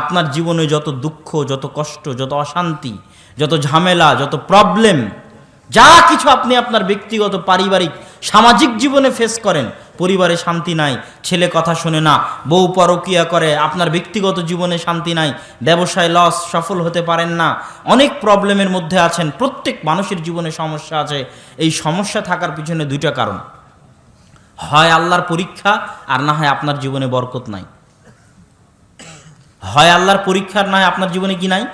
আপনার জীবনে যত দুঃখ, যত কষ্ট, যত অশান্তি, যত ঝামেলা, যত প্রবলেম যা কিছু আপনি আপনার ব্যক্তিগত, পারিবারিক, সামাজিক জীবনে ফেস করেন, পরিবারে শান্তি নাই, ছেলে কথা শোনে না, বউ পরকিয়া করে, আপনার ব্যক্তিগত জীবনে শান্তি নাই, ব্যবসায় লস সফল হতে পারেন না, অনেক প্রবলেমের মধ্যে আছেন, প্রত্যেক মানুষের জীবনে সমস্যা আছে, এই সমস্যা থাকার পিছনে দুইটা কারণ। হয় আল্লাহর পরীক্ষা, আর না হয় আপনার জীবনে বরকত নাই। হয় আল্লাহর পরীক্ষার নয় আপনার জীবনে কি নাই?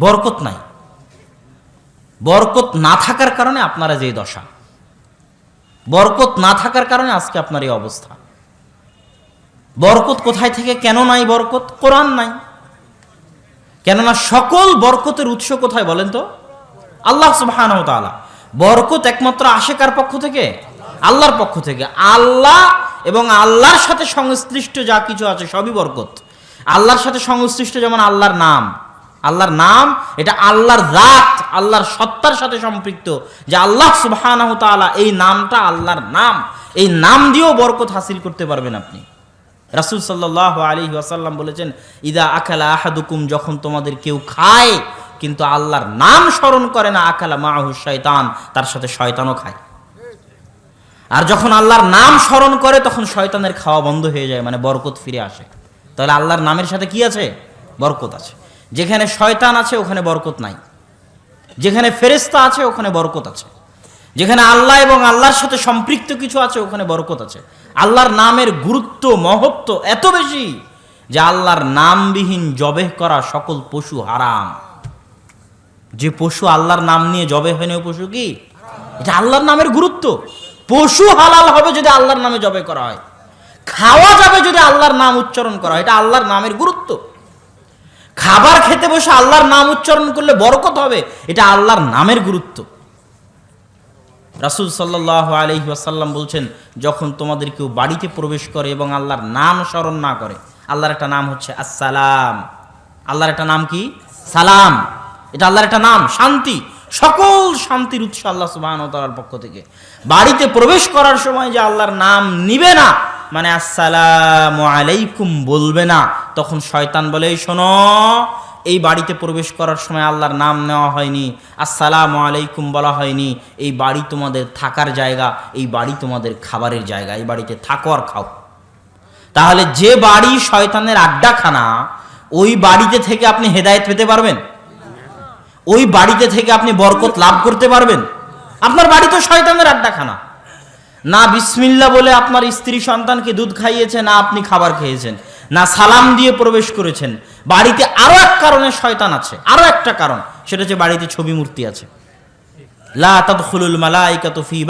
বরকত নাই। বরকত না থাকার কারণে আপনারা যে দশা। বরকত না থাকার কারণে আজকে আপনার এই অবস্থা। বরকত কোথায় থেকে, কেন নাই বরকত? কোরআন নাই। কেননা সকল বরকতের উৎস কোথায় বলেন তো? আল্লাহ সুবহান বরকত একমাত্র আসে কার পক্ষ থেকে? আল্লাহর পক্ষ থেকে। আল্লাহ এবং আল্লাহর সাথে সংশ্লিষ্ট যা কিছু আছে, সবই বরকত। আল্লাহর সাথে সংশ্লিষ্ট যেমন আল্লাহর নাম আল্লাহর নাম এটা আল্লাহর রাত আল্লাহর সত্তার সাথে সম্পৃক্ত। যে আল্লাহ তাআলা এই নামটা আল্লাহর নাম, এই নাম দিয়েও বরকত হাসিল করতে পারবেন আপনি। রাসূল আলাইহি ওয়াসাল্লাম বলেছেন, ইদা আখালা আহাদুকুম যখন তোমাদের কেউ খায়, কিন্তু আল্লাহর নাম স্মরণ করে না আকালা মাহু শয়তান, তার সাথে শয়তানও খায়। আর যখন আল্লাহর নাম স্মরণ করে, তখন শয়তানের খাওয়া বন্ধ হয়ে যায় মানে বরকত ফিরে আসে। তাহলে আল্লাহর নামের সাথে কি আছে? বরকত আছে। যেখানে শয়তান আছে, ওখানে বরকত নাই। যেখানে ফেরেস্তা আছে, ওখানে বরকত আছে। যেখানে আল্লাহ এবং আল্লাহর সাথে সম্পৃক্ত কিছু আছে, ওখানে বরকত আছে। আল্লাহর নামের গুরুত্ব, মহত্ব এত বেশি যে আল্লাহর নামবিহীন জবেহ করা সকল পশু হারাম। যে পশু আল্লাহর নাম নিয়ে জবে হয়নি ওই পশু কি? এটা আল্লাহর নামের গুরুত্ব। পশু হালাল হবে যদি আল্লাহর নামে জবে করা হয়। খাওয়া যাবে যদি আল্লাহর নাম উচ্চারণ করা এটা আল্লাহর নামের গুরুত্ব। খাবার খেতে বসে আল্লাহর নাম উচ্চারণ করলে বরকত হবে, এটা আল্লাহর নামের গুরুত্ব। রাসুল সাল্লাহ আলহি আসাল্লাম বলছেন, যখন তোমাদের কেউ বাড়িতে প্রবেশ করে এবং আল্লাহর নাম স্মরণ না করে, আল্লাহর একটা নাম হচ্ছে আসসালাম। আল্লাহর একটা নাম কি? সালাম। এটা আল্লাহর একটা নাম, শান্তি। সকল শান্তির উৎস আল্লাহ তালার পক্ষ থেকে। বাড়িতে প্রবেশ করার সময় যে আল্লাহর নাম নিবে না মানে আসসালামু আলাইকুম বলবে না। তখন শয়তান বলে, "এই শোনো, এই বাড়িতে প্রবেশ করার সময় আল্লাহর নাম নেওয়া হয়নি, আসসালামু আলাইকুম বলা হয়নি। এই বাড়ি তোমাদের থাকার জায়গা, এই বাড়ি তোমাদের খাবারের জায়গা, এই বাড়িতে থাকো আর খাও। তাহলে যে বাড়ি শয়তানের আড্ডাখানা, ওই বাড়িতে থেকে আপনি হেদায়েত পেতে পারবেন? ওই বাড়িতে থেকে আপনি বরকত লাভ করতে পারবেন? আপনার বাড়ি তো শয়তানের আড্ডাখানা। না বিসমিল্লা বলে আপনার স্ত্রী সন্তানকে দুধ খাইয়েছে, না আপনি খাবার খেয়েছেন, না সালাম দিয়ে প্রবেশ করেছেন। বাড়িতে আরও এক কারণে শয়তান আছে, আরও একটা কারণ, সেটা হচ্ছে বাড়িতে ছবি মূর্তি আছে। লা ফি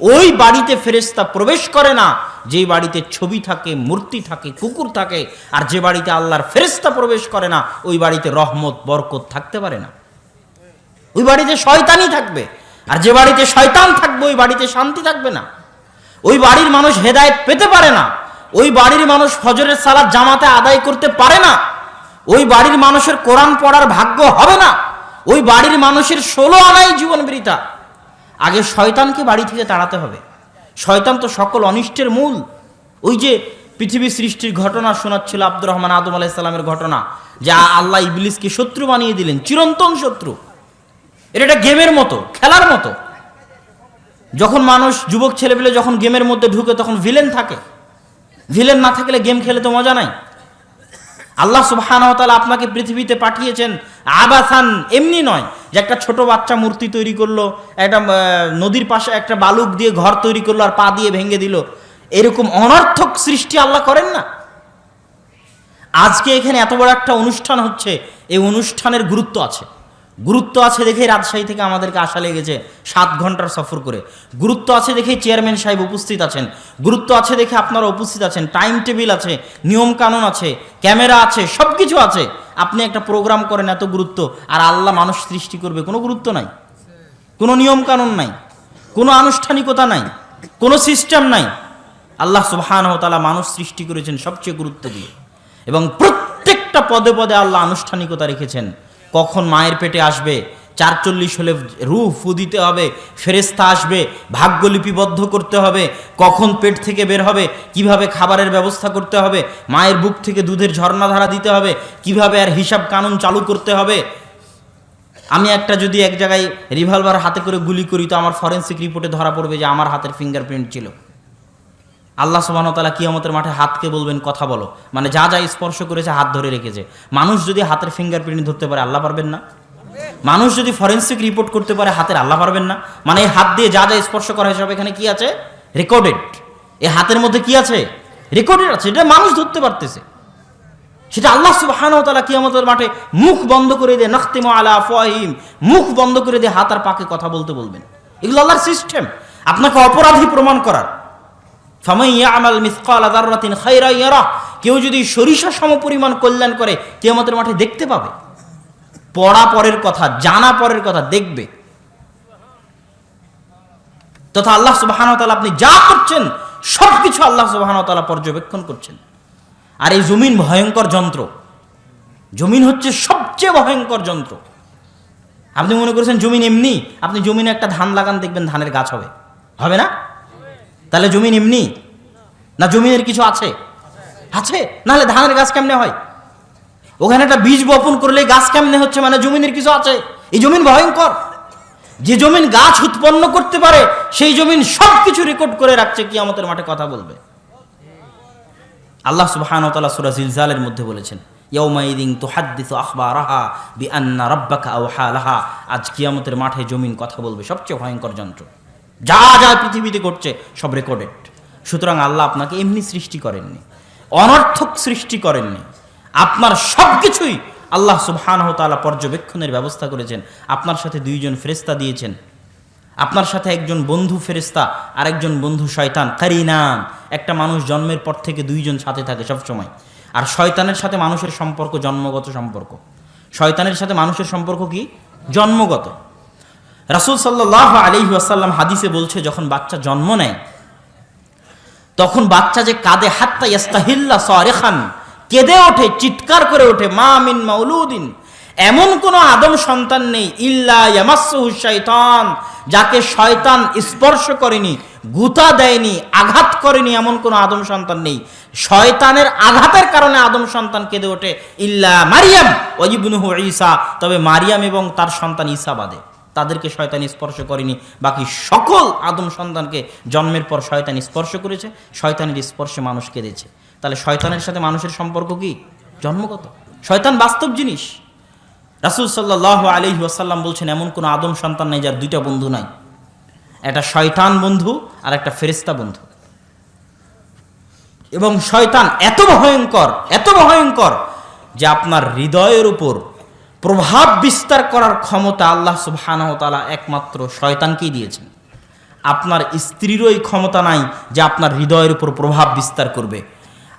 ওই বাড়িতে ফেরেশতা প্রবেশ করে না, যে বাড়িতে ছবি থাকে, মূর্তি থাকে, কুকুর থাকে, আর যে বাড়িতে আল্লাহর ফেরেশতা প্রবেশ করে না, ওই বাড়িতে রহমত, বরকত থাকতে পারে না। ওই বাড়িতে শয়তানই থাকবে। আর যে বাড়িতে শয়তান থাকবে, ওই বাড়িতে শান্তি থাকবে না। ওই বাড়ির মানুষ হেদায়েত পেতে পারে না। ওই বাড়ির মানুষ ফজরের সালাদ জামাতে আদায় করতে পারে না। ওই বাড়ির মানুষের কোরআন পড়ার ভাগ্য হবে না। ওই বাড়ির মানুষের ষোলো আনাই জীবন বৃতা আগে শয়তানকে বাড়ি থেকে তাড়াতে হবে। শয়তান তো সকল অনিষ্টের মূল। ওই যে পৃথিবী সৃষ্টির ঘটনা শোনাচ্ছিল আব্দুর রহমান আদম আলাইসাল্লামের ঘটনা, যা আল্লাহ ইবলিসকে শত্রু বানিয়ে দিলেন, চিরন্তন শত্রু। এটা একটা গেমের মতো, খেলার মতো। যখন মানুষ, যুবক ছেলেপেলে যখন গেমের মধ্যে ঢুকে, তখন ভিলেন থাকে। ভিলেন না থাকলে গেম খেলে তো মজা নাই। আল্লাহ সুবহানাহু আপনাকে পৃথিবীতে পাঠিয়েছেন আবাসান, এমনি নয় যে একটা ছোট বাচ্চা মূর্তি তৈরি করল, একটা নদীর পাশে একটা বালুক দিয়ে ঘর তৈরি করল আর পা দিয়ে ভেঙে দিল। এরকম অনর্থক সৃষ্টি আল্লাহ করেন না। আজকে এখানে এত বড় একটা অনুষ্ঠান হচ্ছে, এই অনুষ্ঠানের গুরুত্ব আছে। গুরুত্ব আছে দেখেই রাজশাহী থেকে আমাদেরকে আসা লেগেছে সাত ঘণ্টার সফর করে। গুরুত্ব আছে দেখেই চেয়ারম্যান সাহেব উপস্থিত আছেন। গুরুত্ব আছে দেখে আপনারা উপস্থিত আছেন। টাইম টেবিল আছে নিয়ম কানুন আছে, ক্যামেরা আছে সব কিছু আছে। আপনি একটা প্রোগ্রাম করেন এত গুরুত্ব, আর আল্লাহ মানুষ সৃষ্টি করবে, কোনো গুরুত্ব নাই। কোনো নিয়ম কানুন নাই, কোনো আনুষ্ঠানিকতা নাই, কোনো সিস্টেম নাই। আল্লাহ সুবহান তালা মানুষ সৃষ্টি করেছেন সবচেয়ে গুরুত্ব দিয়ে। এবং প্রত্যেকটা পদে পদে আল্লাহ আনুষ্ঠানিকতা রেখেছেন। কখন মায়ের পেটে আসবে? চারচল্লিশ হলে রুহ ফু দিতে হবে ফেরেস্তা আসবে ভাগ্য লিপিবদ্ধ করতে হবে, কখন পেট থেকে বের হবে, কীভাবে খাবারের ব্যবস্থা করতে হবে, মায়ের বুক থেকে দুধের ঝর্ণাধারা দিতে হবে, কীভাবে আর হিসাব কানুন চালু করতে হবে? আমি একটা যদি এক জায়গায় রিভলভার হাতে করে গুলি করি, তো আমার ফরেন্সিক রিপোর্টে ধরা পড়বে যে আমার হাতের ফিঙ্গারপ্রিন্ট ছিল। আল্লাহ সুবাহতালা কিয়ামতের মাঠে হাতকে বলবেন, কথা বলো। মানে যা যা স্পর্শ করেছে হাত ধরে রেখেছে। মানুষ যদি হাতের ফিঙ্গারপ্রিন্ট ধরতে পারে, আল্লাহ পারবেন না? মানুষ যদি ফরেন্সিক রিপোর্ট করতে পারে, হাতের আল্লাহ পারবেন না? মানে এই হাত দিয়ে যা যা স্পর্শ করা হয় সব এখানে কি আছে? রেকর্ডেড এই হাতের মধ্যে কি আছে? রেকর্ডেড আছে। এটা মানুষ ধরতে পারতেছে। সেটা আল্লাহ সুবহানাহু ওয়া তাআলা কিয়ামতের মাঠে মুখ বন্ধ করে দিয়ে, নাখতিমু আলা আফওয়াহিম মুখ বন্ধ করে দিয়ে হাত আর পাকে কথা বলতে বলবেন। এগুলো আল্লাহর সিস্টেম আপনাকে অপরাধী প্রমাণ করার। ইয়ামাল মিসকাল খাইরা ইয়ারা, কেউ যদি সরিষা কল্যাণ করে মাঠে দেখতে পাবে। পড়া পরের কথা, জানা পরের কথা দেখবে। তথা আল্লাহ তাআলা আপনি যা করছেন, সবকিছু আল্লাহ সুবহানাহু ওয়া তাআলা পর্যবেক্ষণ করছেন। আর এই জমিন ভয়ঙ্কর যন্ত্র। জমিন হচ্ছে সবচেয়ে ভয়ঙ্কর যন্ত্র। আপনি মনে করছেন জমিন এমনি, আপনি জমিনে একটা ধান লাগান, দেখবেন ধানের গাছ হবে। হবে না? তাহলে জমিন এমনি? না, জমিনের কিছু আছে? আছে? নাহলে ধানের গাছ কেমনে হয়? ওখানে একটা বীজ বপন করলে গাছ কেমনে হচ্ছে? মানে জমিনের কিছু আছে। এই জমিন ভয়ঙ্কর। যে জমিন গাছ উৎপন্ন করতে পারে, সেই জমিন সব কিছু রেকর্ড করে রাখছে কি আমাদের মাঠে কথা বলবে। আল্লাহ সুবহান তালা সুরা জিলজালের মধ্যে বলেছেন ইয়ৌমাইদিন তুহাদ্দিসু আখবারাহা বি আন্না রাব্বাকা আওহা লাহা। আজ কিয়ামতের মাঠে জমিন কথা বলবে, সবচেয়ে ভয়ঙ্কর যন্ত্র। যা যা পৃথিবীতে ঘটছে, সব রেকর্ডেড সুতরাং আল্লাহ আপনাকে এমনি সৃষ্টি করেননি, অনর্থক সৃষ্টি করেননি। আপনার সব কিছুই আল্লাহ সুবহানাহু তাআলা পর্যবেক্ষণের ব্যবস্থা করেছেন। আপনার সাথে দুইজন ফেরেস্তা দিয়েছেন। আপনার সাথে একজন বন্ধু ফেরেস্তা আর একজন বন্ধু শয়তান। কারিনান একটা মানুষ জন্মের পর থেকে দুইজন সাথে থাকে সব সময় আর শয়তানের সাথে মানুষের সম্পর্ক জন্মগত সম্পর্ক। শয়তানের সাথে মানুষের সম্পর্ক কি? জন্মগত। রাসূল সাল্লাহ আলাইহি ওয়াসাল্লাম হাদিসে বলছে, যখন বাচ্চা জন্ম নেয়, তখন বাচ্চা যে কাঁদে, হাত্তা ইয়াস্তাহিল্লা সারিখান, কেঁদে ওঠে, চিৎকার করে ওঠে, মা মিন মাউলুদিন, এমন কোনো আদম সন্তান নেই, ইল্লা ইয়ামাসসুহু শাইতান, যাকে শয়তান স্পর্শ করেনি, গুতা দেয়নি, আঘাত করেনি, এমন কোনো আদম সন্তান নেই। শয়তানের আঘাতের কারণে আদম সন্তান কেঁদে ওঠে, ইল্লা মারিয়াম ওয়াজিবনুহু ঈসা, তবে মারিয়াম এবং তার সন্তান ঈসা বাদে। তাদেরকে শয়তান স্পর্শ করেনি। বাকি সকল আদম সন্তানকে জন্মের পর শয়তান স্পর্শ করেছে, শয়তানের স্পর্শে মানুষ কেঁদেছে। তাহলে শয়তানের সাথে মানুষের সম্পর্ক কি? জন্মগত। শয়তান বাস্তব জিনিস। রাসুল সাল্লাহ আলহি ওয়াসাল্লাম বলছেন, এমন কোনো আদম সন্তান নেই যার দুইটা বন্ধু নাই। একটা শয়তান বন্ধু আর একটা ফেরিস্তা বন্ধু। এবং শয়তান এত ভয়ঙ্কর এত ভয়ঙ্কর যে আপনার হৃদয়ের উপর প্রভাব বিস্তার করার ক্ষমতা আল্লাহ সুবহানাহ তাআলা একমাত্র শয়তানকেই দিয়েছেন। আপনার স্ত্রীরও এই ক্ষমতা নাই যে আপনার হৃদয়ের উপর প্রভাব বিস্তার করবে।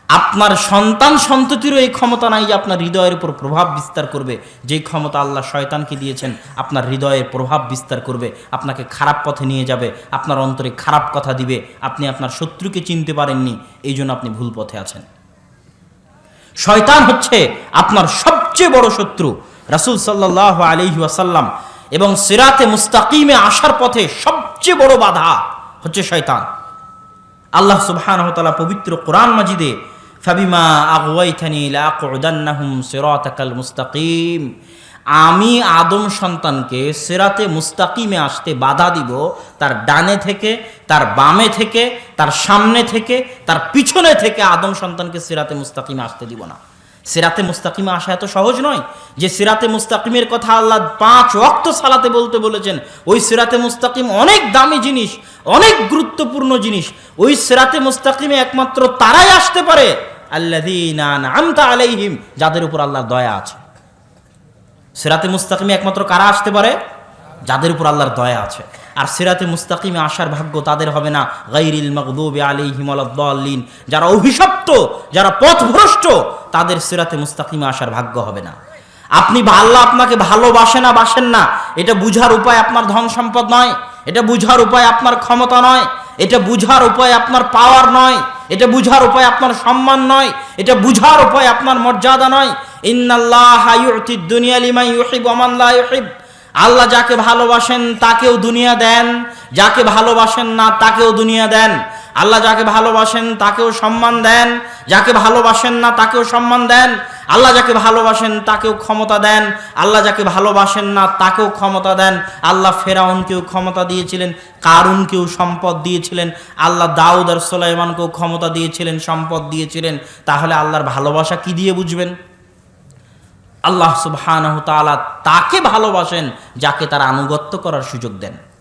আপনার সন্তান সন্ততিরও এই ক্ষমতা নাই যে আপনার হৃদয়ের উপর প্রভাব বিস্তার করবে। যেই ক্ষমতা আল্লাহ শয়তানকে দিয়েছেন, আপনার হৃদয়ের প্রভাব বিস্তার করবে, আপনাকে খারাপ পথে নিয়ে যাবে, আপনার অন্তরে খারাপ কথা দিবে, আপনি আপনার শত্রুকে চিনতে পারেননি, এই জন্য আপনি ভুল পথে আছেন। শয়তান হচ্ছে আপনার সবচেয়ে বড় শত্রু। রাসুল সাল্লাহ আলহি ওয়াসাল্লাম এবং সিরাতে মুস্তাকিমে আসার পথে সবচেয়ে বড় বাধা হচ্ছে শয়তান। আল্লাহ সুবহানাহু ওয়া তাআলা পবিত্র কোরআন মাজিদে, ফাবিমা আগওয়াইতানি লাআকুদান্নাহুম সিরাতাকাল মুস্তাকিম, আমি আদম সন্তানকে সেরাতে মুস্তাকিমে আসতে বাধা দিব, তার ডানে থেকে, তার বামে থেকে, তার সামনে থেকে, তার পিছনে থেকে আদম সন্তানকে সেরাতে মুস্তাকিমে আসতে দিব না। সিরাতে মুস্তাকিমে আসা এত সহজ নয় যে সিরাতে মুস্তাকিমের কথা আল্লাহ পাঁচ অক্ত সালাতে বলতে বলেছেন। ওই সিরাতে মুস্তাকিম অনেক দামি জিনিস, অনেক গুরুত্বপূর্ণ জিনিস। ওই সিরাতে মুস্তাকিমে একমাত্র তারাই আসতে পারে। আল্লাহ আলাইহিম, যাদের উপর আল্লাহর দয়া আছে। সিরাতে মুস্তাকিমে একমাত্র কারা আসতে পারে? যাদের উপর আল্লাহর দয়া আছে। আর সিরাতে মুস্তাকিমে আসার ভাগ্য তাদের হবে না। গাইরিল মাগদুবি আলাইহিম ওয়ালাদ-দাল্লিন যারা অভিশপ্ত, যারা পথভ্রষ্ট, তাদের সিরাতে মুস্তাকিমে আসার ভাগ্য হবে না। আপনি আল্লাহ আপনাকে ভালোবাসে না, বাসেন না। এটা বুঝার উপায় আপনার ধন সম্পদ নয়। এটা বুঝার উপায় আপনার ক্ষমতা নয়। এটা বুঝার উপায় আপনার পাওয়ার নয়। এটা বুঝার উপায় আপনার সম্মান নয়। এটা বুঝার উপায় আপনার মর্যাদা নয়। ইন্নাল্লাহ ইউতি দুনিয়া লিমান ইউহিব ওয়া মান লা ইউহিব। আল্লাহ যাকে ভালোবাসেন তাকেও দুনিয়া দেন। যাকে ভালোবাসেন না তাকেও দুনিয়া দেন। আল্লাহ যাকে ভালোবাসেন তাকেও সম্মান দেন। যাকে ভালোবাসেন না তাকেও সম্মান দেন। আল্লাহ যাকে ভালোবাসেন তাকেও ক্ষমতা দেন। আল্লাহ যাকে ভালোবাসেন না তাকেও ক্ষমতা দেন। আল্লাহ ফেরাউনকেও ক্ষমতা দিয়েছিলেন, কারুনকেও সম্পদ দিয়েছিলেন। আল্লাহ দাউদ আর সোলাইমানকেও ক্ষমতা দিয়েছিলেন, সম্পদ দিয়েছিলেন। তাহলে আল্লাহর ভালোবাসা কি দিয়ে বুঝবেন? আল্লাহ সুবহানাহু তাআলা তাকে ভালোবাসেন যাকে তার আনুগত্য করার সুযোগ দেন।